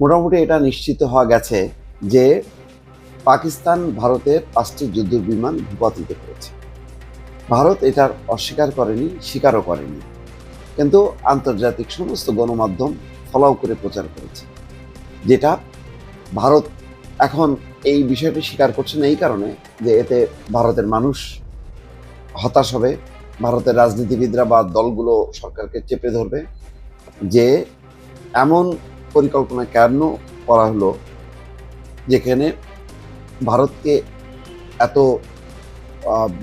মোটামুটি এটা নিশ্চিত হওয়া গেছে যে পাকিস্তান ভারতের পাঁচটি যুদ্ধ বিমান ভূপাতিত করেছে ভারত এটার অস্বীকার করেনি, স্বীকারও করেনি। কিন্তু আন্তর্জাতিক সমস্ত গণমাধ্যম ফলাও করে প্রচার করেছে, যেটা ভারত এখন এই বিষয়টি স্বীকার করছে না এই কারণে যে এতে ভারতের মানুষ হতাশ হবে, ভারতের রাজনীতিবিদরা বা দলগুলো সরকারকে চেপে ধরবে যে এমন পরিকল্পনা কেন করা হলো? যেখানে ভারতকে এত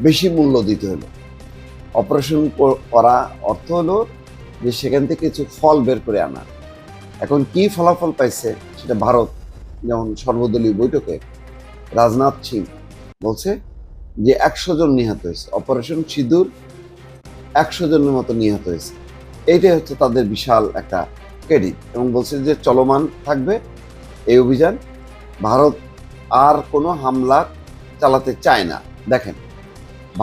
বেশি মূল্য দিতে হলো। অপারেশন করা অর্থ হলো যে সেখান থেকে কিছু ফল বের করে আনা। এখন কি ফলাফল পাইছে সেটা ভারত যেমন সর্বদলীয় বৈঠকে রাজনাথ সিং বলছে যে একশো জন নিহত হয়েছে। অপারেশন সিঁদুর একশো জনের মতো নিহত হয়েছে। এইটাই হচ্ছে তাদের বিশাল একটা ক্রেডিট এবং বলছে যে চলমান থাকবে এই অভিযান। ভারত আর কোনো হামলা চালাতে চায় না। দেখেন,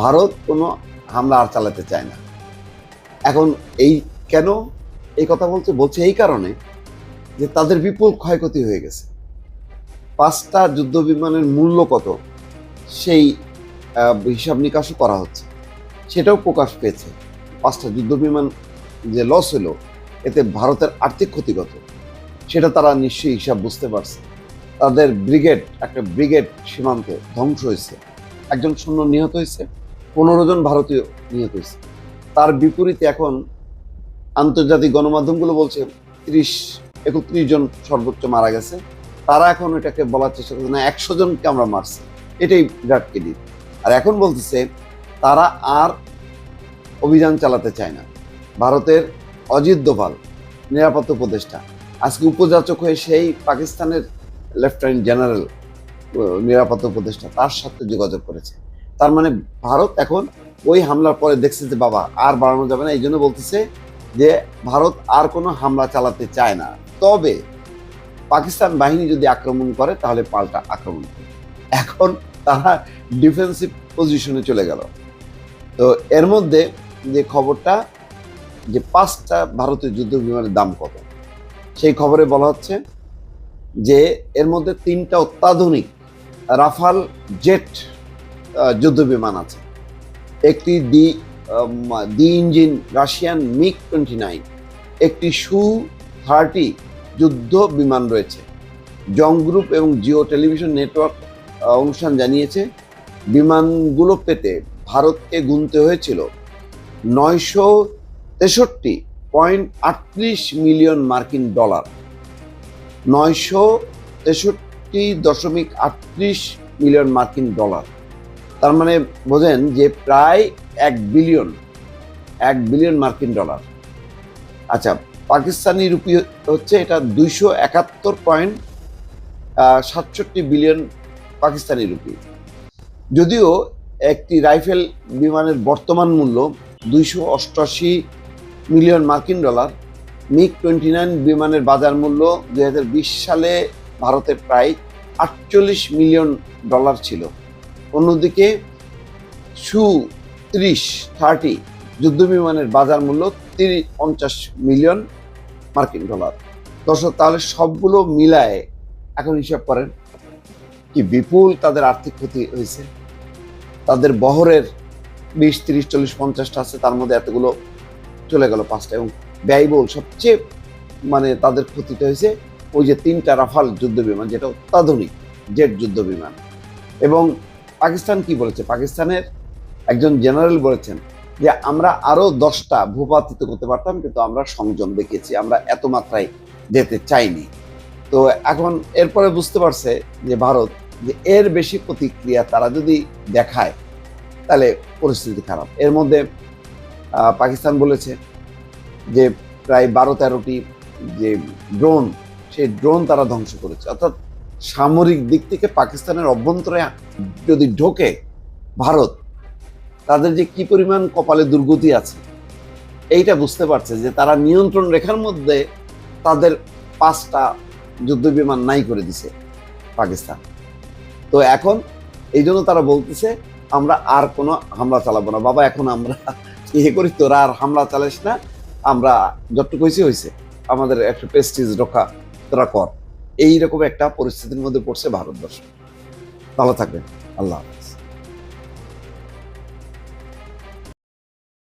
ভারত কোনো হামলা আর চালাতে চায় না। এখন এই কেন এই কথা বলছে? বলছে এই কারণে যে তাদের বিপুল ক্ষয়ক্ষতি হয়ে গেছে। পাঁচটা যুদ্ধ বিমানের মূল্য কত সেই হিসাব নিকাশও করা হচ্ছে। সেটাও প্রকাশ পেয়েছে। পাঁচটা যুদ্ধ বিমান যে লস হলো এতে ভারতের আর্থিক ক্ষতিগত সেটা তারা নিশ্চয়ই হিসাব বুঝতে পারছে। তাদের ব্রিগেড, একটা ব্রিগেড সীমান্তে ধ্বংস হয়েছে। একজন শূন্য নিহত হয়েছে, পনেরো জন ভারতীয় নিহত হয়েছে। তার বিপরীতে এখন আন্তর্জাতিক গণমাধ্যমগুলো বলছে তিরিশ, একত্রিশ জন সর্বোচ্চ মারা গেছে। তারা এখন এটাকে বলার চেষ্টা করছে না, একশো জনকে আমরা মারছি। এটাই বিরাট ক্রেডিট আর এখন বলতেছে, তারা আর অভিযান চালাতে চায় না। ভারতের অজিত দোভাল, নিরাপত্তা উপদেষ্টা। আজকে উপযাচক হয়ে সেই পাকিস্তানের লেফটেন্যান্ট জেনারেল নিরাপত্তা উপদেষ্টা তার সাথে যোগাযোগ করেছে। তার মানে ভারত এখন ওই হামলার পরে দেখছে যে, বাবা, আর বাড়ানো যাবে না। এই জন্য বলতেছে যে, ভারত আর কোনো হামলা চালাতে চায় না। তবে পাকিস্তান বাহিনী যদি আক্রমণ করে, তাহলে পাল্টা আক্রমণ করে এখন তারা ডিফেন্সিভ পজিশনে চলে গেল। তো এর মধ্যে যে খবরটা যে পাঁচটা ভারতীয় যুদ্ধ বিমানের দাম কত? সেই খবরে বলা হচ্ছে যে এর মধ্যে তিনটা অত্যাধুনিক রাফাল জেট যুদ্ধ বিমান আছে। একটি দি দি engine Russian MiG twenty nine, একটি সু থার্টি যুদ্ধ বিমান রয়েছে। জং গ্রুপ এবং জিও টেলিভিশন নেটওয়ার্ক অনুষ্ঠান জানিয়েছে, বিমানগুলো পেতে ভারতকে গুনতে হয়েছিল নয়শো তেষট্টি পয়েন্ট আটত্রিশ মিলিয়ন মার্কিন ডলার। নয়শো তেষট্টি দশমিক আটত্রিশ মিলিয়ন মার্কিন ডলার। তার মানে বোঝেন যে প্রায় এক বিলিয়ন এক বিলিয়ন মার্কিন ডলার। আচ্ছা পাকিস্তানি রুপি হচ্ছে এটা দুইশো একাত্তর পয়েন্ট সাতষট্টি বিলিয়ন পাকিস্তানি রুপি। যদিও একটি রাইফেল বিমানের বর্তমান মূল্য দুইশো অষ্টআশি মিলিয়ন মার্কিন ডলার। মিগ টোয়েন্টি নাইন বিমানের বাজার মূল্য দুই সালে ভারতে প্রায় আটচল্লিশ মিলিয়ন ডলার ছিল। অন্যদিকে সু ত্রিশ থার্টি যুদ্ধ বিমানের বাজার মূল্য তিরিশ পঞ্চাশ মিলিয়ন মার্কিন ডলার। দর্শক, তাহলে সবগুলো মিলায় এখন হিসাব করেন, কি বিপুল তাদের আর্থিক ক্ষতি হয়েছে? তাদের বহরের বিশ, তিরিশ, চল্লিশ, পঞ্চাশটা আছে, তার মধ্যে এতগুলো চলে গেল পাঁচটা এবং ব্যয়বহুল সবচেয়ে মানে তাদের ক্ষতিটা হয়েছে ওই যে তিনটা রাফাল যুদ্ধ বিমান, যেটা অত্যাধুনিক, জেট যুদ্ধ বিমান। এবং পাকিস্তান কি বলেছে? পাকিস্তানের একজন জেনারেল বলেছেন যে, আমরা আরও দশটা ভূপাতিত করতে পারতাম, কিন্তু আমরা সংযম দেখেছি আমরা এত মাত্রায় যেতে চাইনি। তো এখন এরপরে বুঝতে পারছে যে, ভারত যে এর বেশি প্রতিক্রিয়া তারা যদি দেখায়, তাহলে পরিস্থিতি খারাপ। এর মধ্যে পাকিস্তান বলেছে যে প্রায় বারো তেরোটি যে ড্রোন, সেই ড্রোন তারা ধ্বংস করেছে। অর্থাৎ সামরিক দিক থেকে পাকিস্তানের অভ্যন্তরে যদি ঢোকে ভারত, তাদের যে কি পরিমাণ কপালে দুর্গতি আছে, এইটা বুঝতে পারছে যে তারা নিয়ন্ত্রণ রেখার মধ্যে তাদের পাঁচটা যুদ্ধ বিমান নাই করে দিছে পাকিস্তান। তো এখন এই জন্য তারা বলতেছে, আমরা আর কোনো হামলা চালাবো না। বাবা, এখন আমরা ইয়ে করিস তোরা আর হামলা চালাইস না। আমরা যতটুকু হয়েছে হয়েছে। আমাদের একটা প্রেস্টিজ রক্ষা তোরা কর। এইরকম একটা পরিস্থিতির মধ্যে পড়ছে ভারতবর্ষ। ভালো থাকবেন। আল্লাহ।